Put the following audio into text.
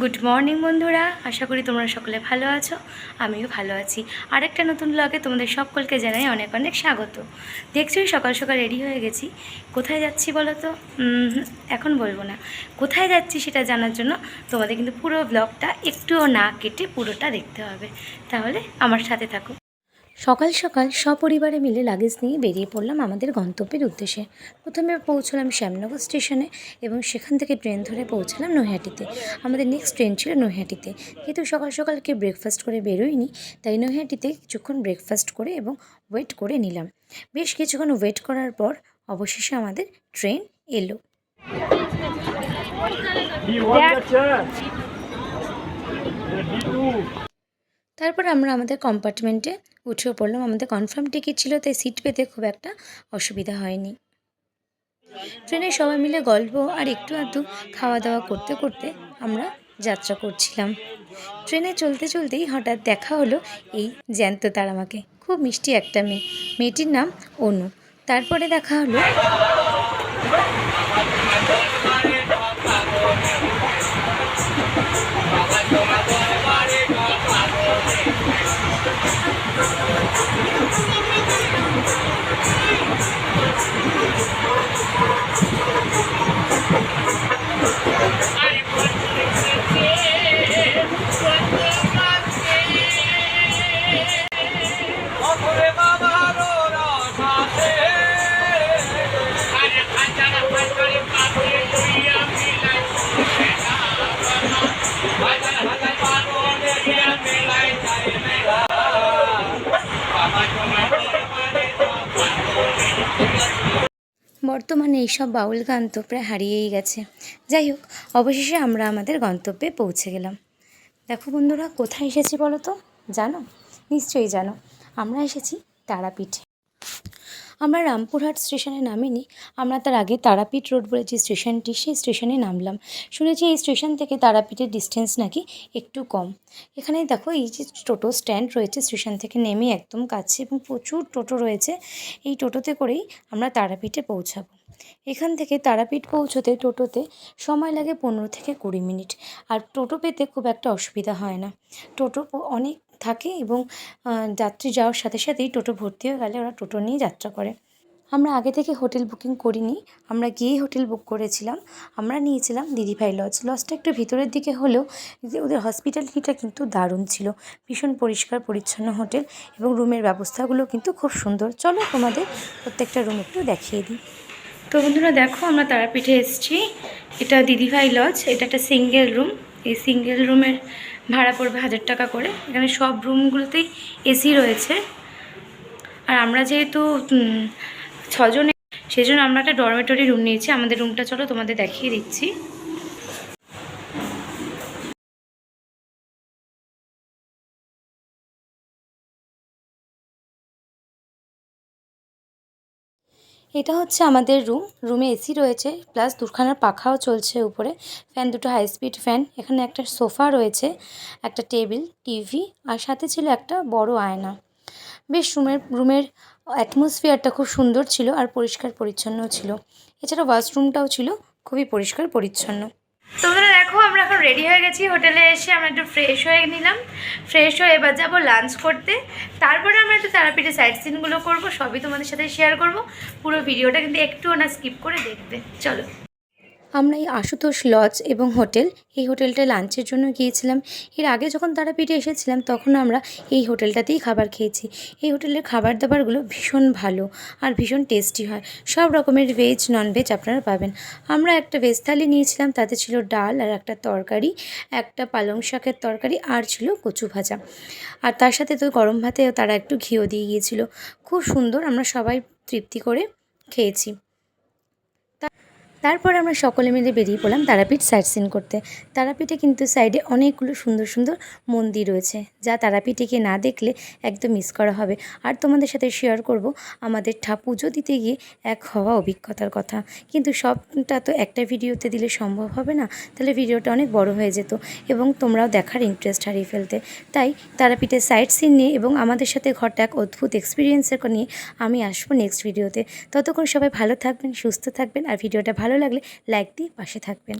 Good morning বন্ধুরা। আশা করি তোমরা সকলে ভালো আছো, আমিও ভালো আছি। আরেকটা নতুন ব্লগে তোমাদের সকলকে জানাই অনেক অনেক স্বাগত। দেখছোই সকাল সকাল রেডি হয়ে গেছি। কোথায় যাচ্ছি বলো তো এখন বলব না। কোথায় যাচ্ছি সেটা জানার জন্য তোমাদের কিন্তু পুরো ব্লগটা একটুও না কেটে পুরোটা দেখতে হবে। তাহলে আমার সাথে থাকো। সকাল সকাল সপরিবারে মিলে লাগেজ নিয়ে বেরিয়ে পড়লাম আমাদের গন্তব্যের উদ্দেশ্যে। প্রথমে পৌঁছলাম শ্যামনগর স্টেশনে এবং সেখান থেকে ট্রেন ধরে পৌঁছালাম নৈহাটিতে। আমাদের নেক্সট ট্রেন ছিল নৈহাটিতে। যেহেতু সকাল সকাল কেউ ব্রেকফাস্ট করে বেরোয়নি, তাই নৈহাটিতে কিছুক্ষণ ব্রেকফাস্ট করে এবং ওয়েট করে নিলাম। বেশ কিছুক্ষণ ওয়েট করার পর অবশেষে আমাদের ট্রেন এলো। D1 যাচ্ছে। D2 তারপর আমরা আমাদের কম্পার্টমেন্টে উঠেও পড়লাম। আমাদের কনফার্ম টিকিট ছিল, তাই সিট পেতে খুব একটা অসুবিধা হয়নি। ট্রেনে সবাই মিলে গল্প আর একটু আধটু খাওয়া দাওয়া করতে করতে আমরা যাত্রা করছিলাম। ট্রেনে চলতে চলতেই হঠাৎ দেখা হলো এই জ্যান্ত তারামাকে খুব মিষ্টি একটা মেয়ে। মেয়েটির নাম অনু। তারপরে দেখা হলো বর্তমানে এইসব বাউল গান তো প্রায় হারিয়েই গেছে। যাই হোক, অবশেষে আমরা আমাদের গন্তব্যে পৌঁছে গেলাম। দেখো বন্ধুরা, কোথায় এসেছি বলো তো? জানো? নিশ্চয়ই জানো। আমরা এসেছি তারাপীঠে। আমরা রামপুরহাট স্টেশনে নামিনি। আমরা তার আগে তারাপীঠ রোড বলে যে স্টেশনটি, সেই স্টেশনে নামলাম। শুনেছি এই স্টেশন থেকে তারাপীঠের ডিস্টেন্স নাকি একটু কম। এখানে দেখো এই যে টোটো স্ট্যান্ড রয়েছে স্টেশন থেকে নেমে একদম কাছে এবং প্রচুর টোটো রয়েছে। এই টোটোতে করেই আমরা তারাপীঠে পৌঁছাবো। এখান থেকে তারাপীঠ পৌঁছতে টোটোতে সময় লাগে পনেরো থেকে কুড়ি মিনিট। আর টোটো পেতে খুব একটা অসুবিধা হয় না। টোটো অনেক থাকে এবং যাত্রী যাওয়ার সাথে সাথেই টোটো ভর্তি হয়ে গেলে ওরা টোটো নিয়ে যাত্রা করে। আমরা আগে থেকে হোটেল বুকিং করিনি, আমরা গিয়েই হোটেল বুক করেছিলাম, আমরা নিয়েছিলাম দিদিভাই লজ। লজটা একটু ভিতরের দিকে হলেও ওদের হসপিটালিটিটা কিন্তু দারুণ ছিল। ভীষণ পরিষ্কার, পরিচ্ছন্ন হোটেল এবং রুমের ব্যবস্থাগুলো কিন্তু খুব সুন্দর। চলো তোমাদের প্রত্যেকটা রুম একটু দেখিয়ে দিই। তো বন্ধুরা দেখো, আমরা তারাপীঠে এসেছি। এটা দিদিভাই লজ, এটা একটা সিঙ্গেল রুম। এই সিঙ্গেল রুমের ভাড়া পড়বে হাজার টাকা করে। এখানে সব রুমগুলোতেই এসি রয়েছে। আর আমরা যেহেতু ছজনে সেই জন্য আমরা একটা ডরমেটরি রুম নিয়েছি। আমাদের রুমটা চলো তোমাদের দেখিয়ে দিচ্ছি। এটা হচ্ছে আমাদের রুম রুমে এসি রয়েছে প্লাস দুখানার পাখাও চলছে উপরে ফ্যান দুটো হাই স্পিড ফ্যান এখানে একটা সোফা রয়েছে, একটা টেবিল টিভি আর সাথে ছিল একটা বড় আয়না। বেশ রুমের রুমের অ্যাটমসফিয়ারটা খুব সুন্দর ছিল আর পরিষ্কার পরিচ্ছন্ন ছিল। এছাড়া ওয়াশরুমটাও ছিল, খুবই পরিষ্কার পরিচ্ছন্ন। তোমরা দেখো, আমরা এখন রেডি হয়ে গেছি। হোটেলে এসে আমরা একটু ফ্রেশ হয়ে নিলাম। ফ্রেশ হয়ে এবার যাব লাঞ্চ করতে। তারপরে আমরা একটু তারাপীঠে সাইড সিনগুলো করব, সবই তোমাদের সাথে শেয়ার করব। পুরো ভিডিওটা কিন্তু একটু না স্কিপ করে দেখবে। চলো। আমরা এই আশুতোষ লজ এবং হোটেল, এই হোটেলটা লাঞ্চের জন্য গিয়েছিলাম। এর আগে যখন তারাপীঠে এসেছিলাম, তখন আমরা এই হোটেলটাতেই খাবার খেয়েছি। এই হোটেলের খাবার দাবারগুলো ভীষণ ভালো আর ভীষণ টেস্টি হয়। সব রকমের ভেজ ননভেজ আপনারা পাবেন। আমরা একটা ভেজ থালি নিয়েছিলাম, তাতে ছিল ডাল আর একটা তরকারি, একটা পালং শাকের তরকারি আর ছিল কচু ভাজা। আর তার সাথে তো গরম ভাতে তারা একটু ঘিও দিয়ে গিয়েছিল। খুব সুন্দর, আমরা সবাই তৃপ্তি করে খেয়েছি। তারপর আমরা সকলে মিলে বেরিয়ে পড়লাম তারাপীঠ সাইট সিন করতে। তারাপীঠে কিন্তু সাইডে অনেকগুলো সুন্দর সুন্দর মন্দির রয়েছে, যা তারাপীঠে গিয়ে না দেখলে একদম মিস করা হবে। আর তোমাদের সাথে শেয়ার করব আমাদের ঠা পুজো দিতে গিয়ে এক হওয়া অভিজ্ঞতার কথা। কিন্তু সবটা তো একটা ভিডিওতে দিলে সম্ভব হবে না, তাহলে ভিডিওটা অনেক বড় হয়ে যেত এবং তোমরাও দেখার ইন্টারেস্ট হারিয়ে ফেলতে। তাই তারাপীঠের সাইট সিন নিয়ে এবং আমাদের সাথে ঘটা এক অদ্ভুত এক্সপিরিয়েন্সের নিয়ে আমি আসব নেক্সট ভিডিওতে ততক্ষণ সবাই ভালো থাকবেন, সুস্থ থাকবেন, আর ভিডিওটা ভালো লাগলে লাইক দিয়ে পাশে থাকবেন।